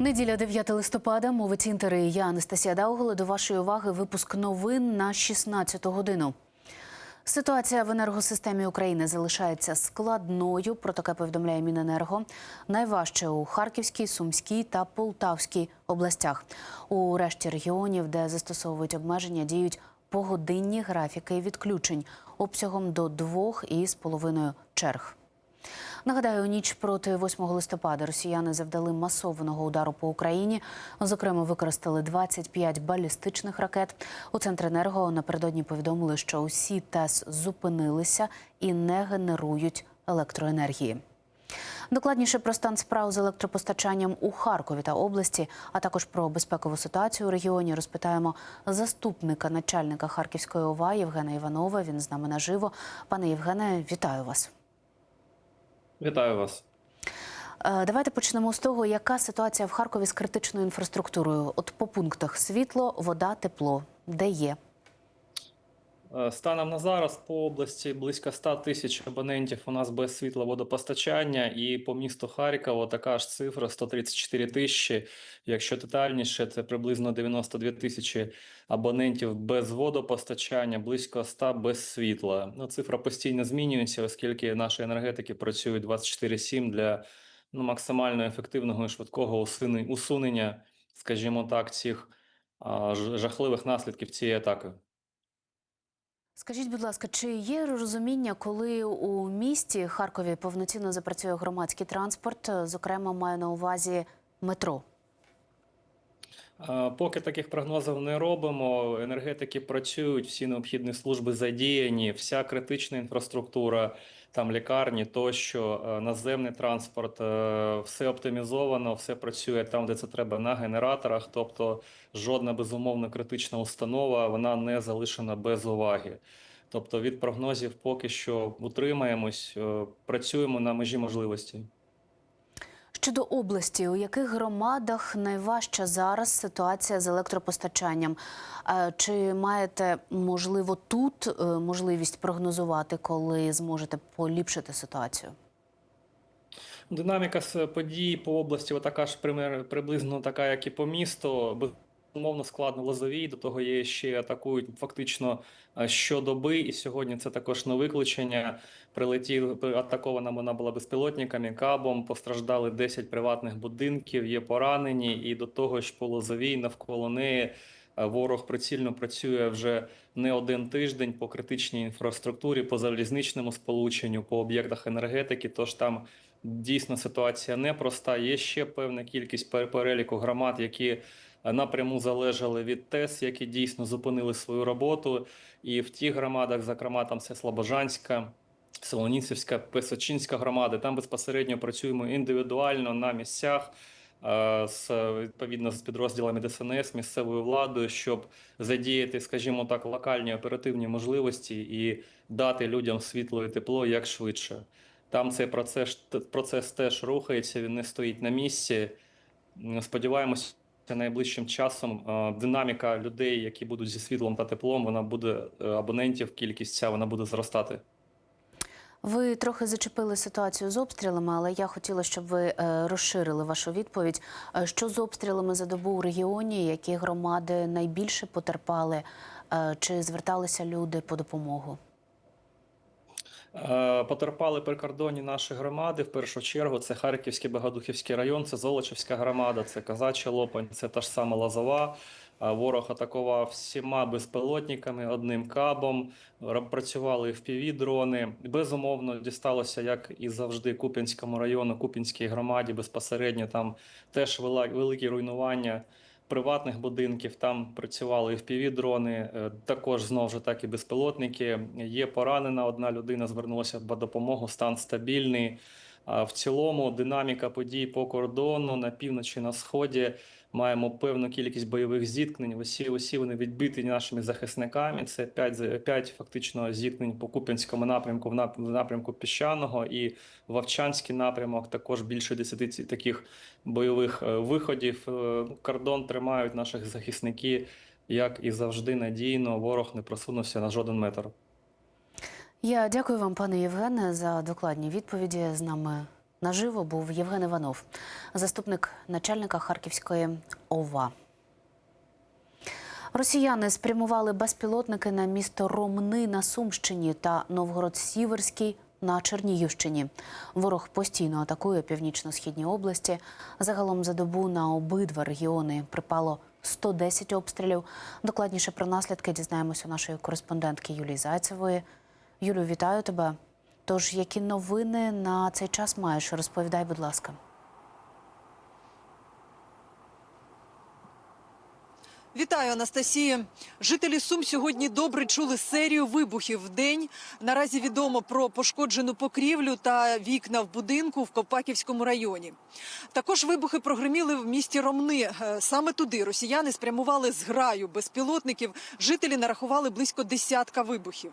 Неділя 9 листопада. Мовить інтери. Я Анастасія Даугола. До вашої уваги випуск новин на 16 годину. Ситуація в енергосистемі України залишається складною. Про таке повідомляє Міненерго. Найважче у Харківській, Сумській та Полтавській областях. У решті регіонів, де застосовують обмеження, діють погодинні графіки відключень обсягом до двох із половиною черг. Нагадаю, ніч проти 8 листопада росіяни завдали масованого удару по Україні. Зокрема, використали 25 балістичних ракет. У Центренерго напередодні повідомили, що усі ТЕС зупинилися і не генерують електроенергії. Докладніше про стан справ з електропостачанням у Харкові та області, а також про безпекову ситуацію у регіоні розпитаємо заступника начальника Харківської ОВА Євгена Іванова. Він з нами наживо. Пане Євгене, вітаю вас. Вітаю вас. Е, Давайте почнемо з того, яка ситуація в Харкові з критичною інфраструктурою. От по пунктах світло, вода, тепло, де є. Е, Станом на зараз по області близько 100 тисяч абонентів у нас без світла водопостачання, і по місту Харкова така ж цифра 134 тисячі. Якщо детальніше, це приблизно 92 тисячі абонентів без водопостачання, близько 100 без світла. Ну, цифра постійно змінюється, оскільки наші енергетики працюють 24/7 для ну, максимально ефективного і швидкого усуне- усунення, скажімо так, цих а, жахливих наслідків цієї атаки. Скажіть, будь ласка, чи є розуміння, коли у місті Харкові повноцінно запрацює громадський транспорт? Зокрема, маю на увазі метро. Поки таких прогнозів не робимо. Енергетики працюють, всі необхідні служби задіяні, вся критична інфраструктура, там лікарні, тощо е, наземний транспорт, е, все оптимізовано, все працює там, де це треба на генераторах. Тобто жодна безумовно критична установа вона не залишена без уваги. Тобто від прогнозів поки що утримаємось, е, працюємо на межі можливості. Щодо області, у яких громадах найважча зараз ситуація з електропостачанням? Е, Чи маєте можливо тут е, можливість прогнозувати, коли зможете поліпшити ситуацію? Динаміка подій по області така ж приблизно така, як і по місту. Безумовно, складно Лозовій. До того є ще атакують фактично е, щодоби. І сьогодні це також не виключення. Прилетів атакована вона була безпілотниками, кабом. Постраждали 10 приватних будинків. Є поранені, і до того ж по Лозовій навколо неї. е, Ворог прицільно працює вже не один тиждень по критичній інфраструктурі, по залізничному сполученню, по об'єктах енергетики. Тож там дійсно ситуація непроста. Є ще певна кількість пер- переліку громад, які напряму залежали від ТЕС, які дійсно зупинили свою роботу. І в тих громадах, зокрема, там це Слобожанська. Солоніцівська, Песочинська громади, там безпосередньо працюємо індивідуально на місцях е, з відповідно з підрозділами ДСНС, місцевою владою, щоб задіяти, скажімо так, локальні оперативні можливості і дати людям світло і тепло як швидше. Там цей процес, процес теж рухається, він не стоїть на місці. М, Сподіваємося, найближчим часом динаміка людей, які будуть зі світлом та теплом, вона буде е, абонентів, кількість ця вона буде зростати. Ви трохи зачепили ситуацію з обстрілами, але я хотіла, щоб ви е, розширили вашу відповідь. Е, Що з обстрілами за добу у регіоні? Які громади найбільше потерпали? Чи зверталися люди по допомогу? Е, Потерпали прикордонні наші громади. В першу чергу це Харківський Богодухівський район, це Золочівська громада, це Казача Лопань, це та ж сама Лозова. Е, Ворог атакував всіма безпілотниками, одним кабом. Ра- Працювали впіві дрони. Безумовно, дісталося, як і завжди, Куп'янському району, Куп'янській громаді. Безпосередньо там теж великі руйнування приватних будинків. Там працювали fpv дрони, е, також знову ж таки безпілотники. Є поранена одна людина, звернулася по допомогу, стан стабільний. А в цілому динаміка подій по кордону на півночі, на сході маємо певну кількість бойових зіткнень. Усі усі вони відбиті нашими захисниками. Це 5, 5 фактично зіткнень по Куп'янському напрямку, в нап- напрямку піщаного і Вовчанський напрямок. Також більше 10 таких бойових е, виходів. Е, Кордон тримають наших захисники, як і завжди надійно. Ворог не просунувся на жоден метр. Я дякую вам, пане Євгене, за докладні відповіді. З нами Наживо був Євген Іванов, заступник начальника Харківської ОВА. Росіяни спрямували безпілотники на місто Ромни на Сумщині та Новгород-Сіверський на Чернігівщині. Ворог постійно атакує північно-східні області. Загалом за добу на обидва регіони припало 110 обстрілів. Докладніше про наслідки дізнаємося у нашої кореспондентки Юлії Зайцевої. Юлю, вітаю тебе. Тож, які новини на цей час маєш? Розповідай, будь ласка. Вітаю, Анастасія. Жителі Сум сьогодні добре чули серію вибухів в день. Наразі відомо про пошкоджену покрівлю та вікна в будинку в Копаківському районі. Також вибухи прогреміли в місті Ромни. Е, Саме туди росіяни спрямували зграю безпілотників. Жителі нарахували близько десятка вибухів.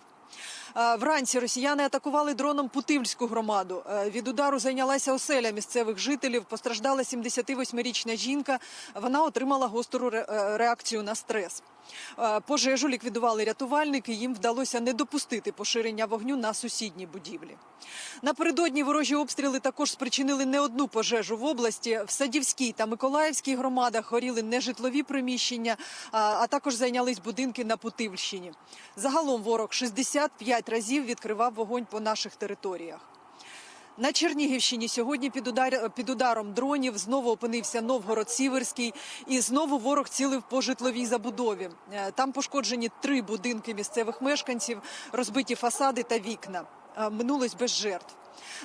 Е, Вранці росіяни атакували дроном Путильську громаду. Е, Від удару зайнялася оселя місцевих жителів. Постраждала 78-річна жінка. Вона отримала гостру е, реакцію на стрес. Е, Пожежу ліквідували рятувальники. Їм вдалося не допустити поширення вогню на сусідні будівлі. Напередодні ворожі обстріли також спричинили не одну пожежу в області. В Садівській та Миколаївській громадах горіли нежитлові приміщення, а, а також зайнялись будинки на Путивльщині. Загалом ворог 65 разів відкривав вогонь по наших територіях. На Чернігівщині сьогодні під, удар... під ударом дронів знову опинився Новгород-Сіверський і знову ворог цілив по житловій забудові. Е, Там пошкоджені три будинки місцевих мешканців, розбиті фасади та вікна. Е, Минулось без жертв.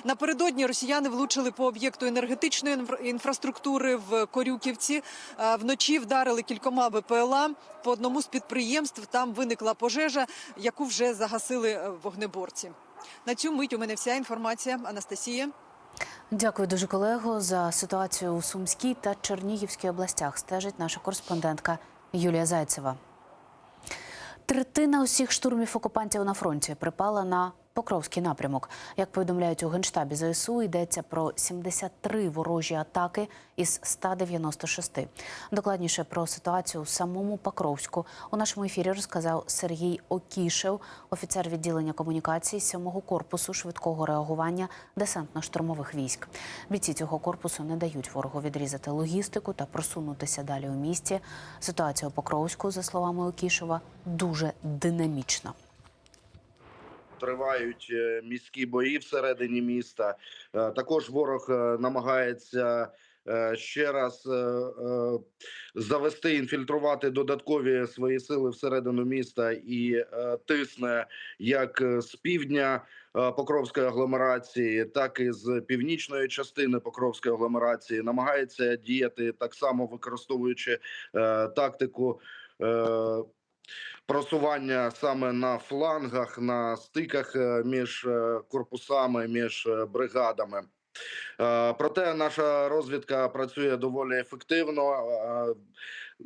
Напередодні росіяни влучили по об'єкту енергетичної інфраструктури в Корюківці. Е, Вночі вдарили кількома БПЛА. По одному з підприємств там виникла пожежа, яку вже загасили вогнеборці. На цю мить у мене вся інформація. Анастасія. Дякую дуже, колего, за ситуацію у Сумській та Чернігівській областях. Стежить наша кореспондентка Юлія Зайцева. Третина усіх штурмів окупантів на фронті припала на Покровський напрямок. Як повідомляють у генштабі ЗСУ, йдеться про 73 ворожі атаки із 196. Докладніше про ситуацію у самому Покровську у нашому ефірі розказав Сергій Окішев, офіцер відділення комунікації 7-го корпусу швидкого реагування десантно-штурмових військ. Бійці цього корпусу не дають ворогу відрізати логістику та просунутися далі у місті. Ситуація у Покровську, за словами Окішева, дуже динамічна. Тривають е, міські бої всередині міста. Е, Також ворог е, намагається ще раз завести, інфільтрувати додаткові свої сили всередину міста і тисне як з півдня Покровської агломерації, так і з північної частини Покровської агломерації. Намагається діяти так само, використовуючи тактику. Просування саме на флангах, на стиках е, між е, корпусами, між е, бригадами. Проте наша розвідка працює доволі ефективно.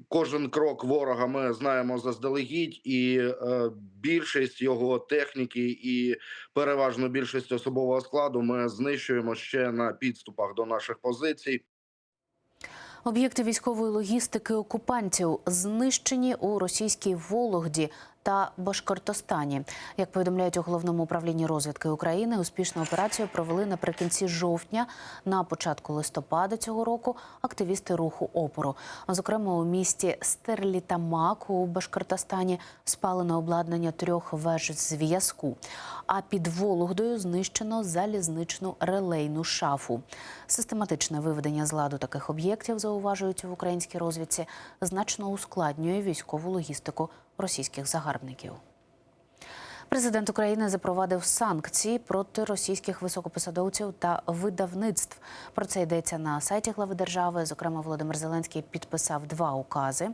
Кожен крок ворога ми знаємо заздалегідь, і більшість його техніки і переважну більшість особового складу ми знищуємо ще на підступах до наших позицій. Об'єкти військової логістики окупантів знищені у російській Вологді та Башкортостані. Як повідомляють у головному управлінні розвідки України, успішну операцію провели наприкінці жовтня. На початку листопада цього року активісти руху опору. Зокрема, у місті Стерлітамак у Башкортостані спалено обладнання трьох веж зв'язку. А під Вологдою знищено залізничну релейну шафу. Систематичне виведення з ладу таких об'єктів, зауважують в українській розвідці, значно ускладнює військову логістику російських загарбників. Президент України запровадив санкції проти російських високопосадовців та видавництв. Про це йдеться на сайті глави держави. Зокрема, Володимир Зеленський підписав два укази.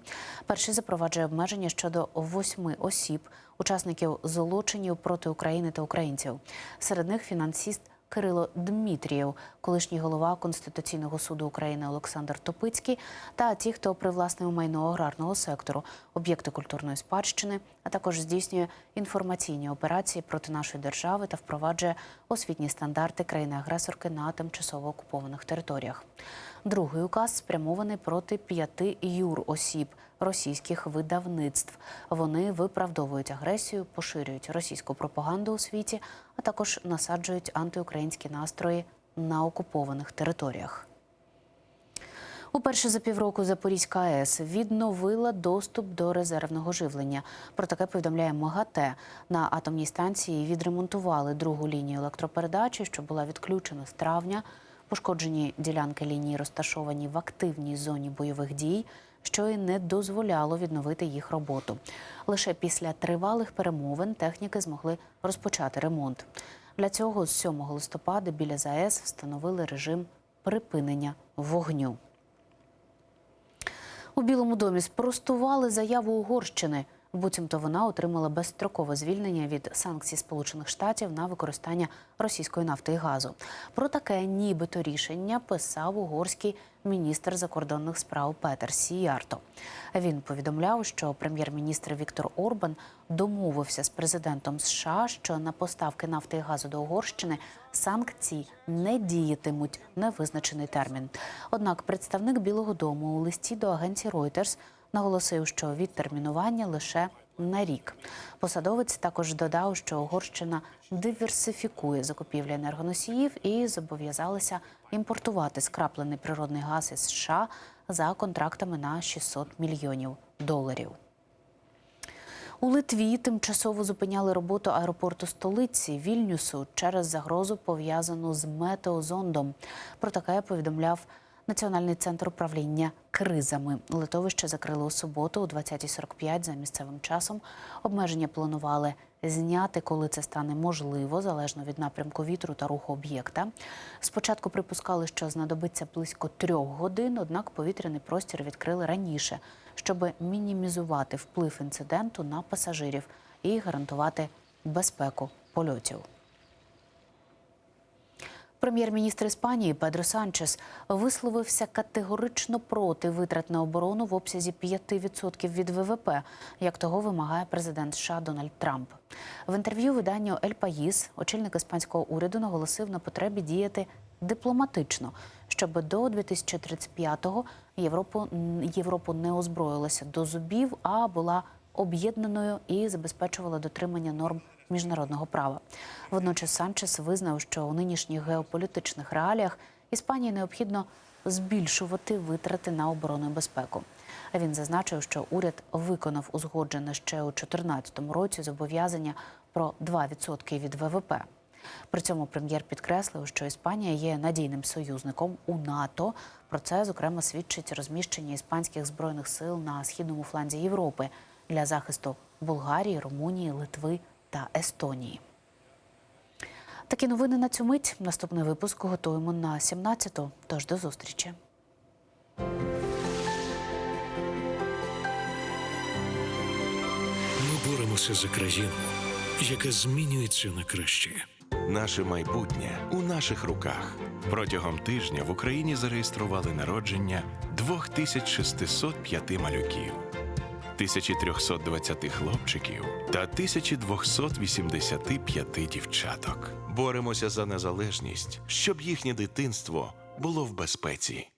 Перший запроваджує обмеження щодо восьми осіб, учасників злочинів проти України та українців. Серед них фінансіст Кирило Дмитрієв, колишній голова Конституційного суду України Олександр Топицький, та ті, хто привласнив майно аграрного сектору, об'єкти культурної спадщини, а також здійснює інформаційні операції проти нашої держави та впроваджує освітні стандарти країни-агресорки на тимчасово окупованих територіях. Другий указ спрямований проти п'яти юросіб російських видавництв. Вони виправдовують агресію, поширюють російську пропаганду у світі, а також насаджують антиукраїнські настрої на окупованих територіях. Уперше за півроку Запорізька АЕС відновила доступ до резервного живлення. Про таке повідомляє МАГАТЕ. На атомній станції відремонтували другу лінію електропередачі, що була відключена з травня. Пошкоджені ділянки лінії розташовані в активній зоні бойових дій, що й не дозволяло відновити їх роботу. Лише після тривалих перемовин техніки змогли розпочати ремонт. Для цього з 7 листопада біля ЗАЕС встановили режим припинення вогню. У Білому домі спростували заяву Угорщини. Буцімто вона отримала безстрокове звільнення від санкцій Сполучених Штатів на використання російської нафти і газу. Про таке нібито рішення писав угорський міністр закордонних справ Петер Сіярто. Він повідомляв, що прем'єр-міністр Віктор Орбан домовився з президентом США, що на поставки нафти і газу до Угорщини санкції не діятимуть невизначений термін. Однак представник Білого Дому у листі до агенції Reuters наголосив, що відтермінування лише на рік. Посадовець також додав, що Угорщина диверсифікує закупівлі енергоносіїв і зобов'язалася імпортувати скраплений природний газ із США за контрактами на 600 мільйонів доларів. У Литві тимчасово зупиняли роботу аеропорту столиці Вільнюсу через загрозу пов'язану з метеозондом. Про таке повідомляв Національний центр управління кризами. Литовище закрили у суботу о 20.45 за місцевим часом. Обмеження планували зняти, коли це стане можливо, залежно від напрямку вітру та руху об'єкта. Спочатку припускали, що знадобиться близько трьох годин, однак повітряний простір відкрили раніше, щоб мінімізувати вплив інциденту на пасажирів і гарантувати безпеку польотів. Прем'єр-міністр Іспанії Педро Санчес висловився категорично проти витрат на оборону в обсязі 5% від ВВП, як того вимагає президент США Дональд Трамп. В інтерв'ю виданню Ель Паїс очільник іспанського уряду наголосив на потребі діяти дипломатично, щоб до 2035-го Європу, Європу не озброїлася до зубів, а була об'єднаною і забезпечувала дотримання норм міжнародного права. Водночас Санчес визнав, що у нинішніх геополітичних реаліях Іспанії необхідно збільшувати витрати на оборону і безпеку. А Він зазначив, що уряд виконав узгоджене ще у 2014 році зобов'язання про 2% від ВВП. При цьому прем'єр підкреслив, що Іспанія є надійним союзником у НАТО. Про це зокрема свідчить розміщення іспанських збройних сил на східному фланзі Європи для захисту Болгарії, Румунії, Литви та Естонії. Такі новини на цю мить. Наступний випуск готуємо на 17-ту. Тож до зустрічі. Ми боремося за країну, яка змінюється на краще. Наше майбутнє у наших руках. Протягом тижня в Україні зареєстрували народження 2605 малюків, 1320 хлопчиків та 1285 дівчаток. Боремося за незалежність, щоб їхнє дитинство було в безпеці.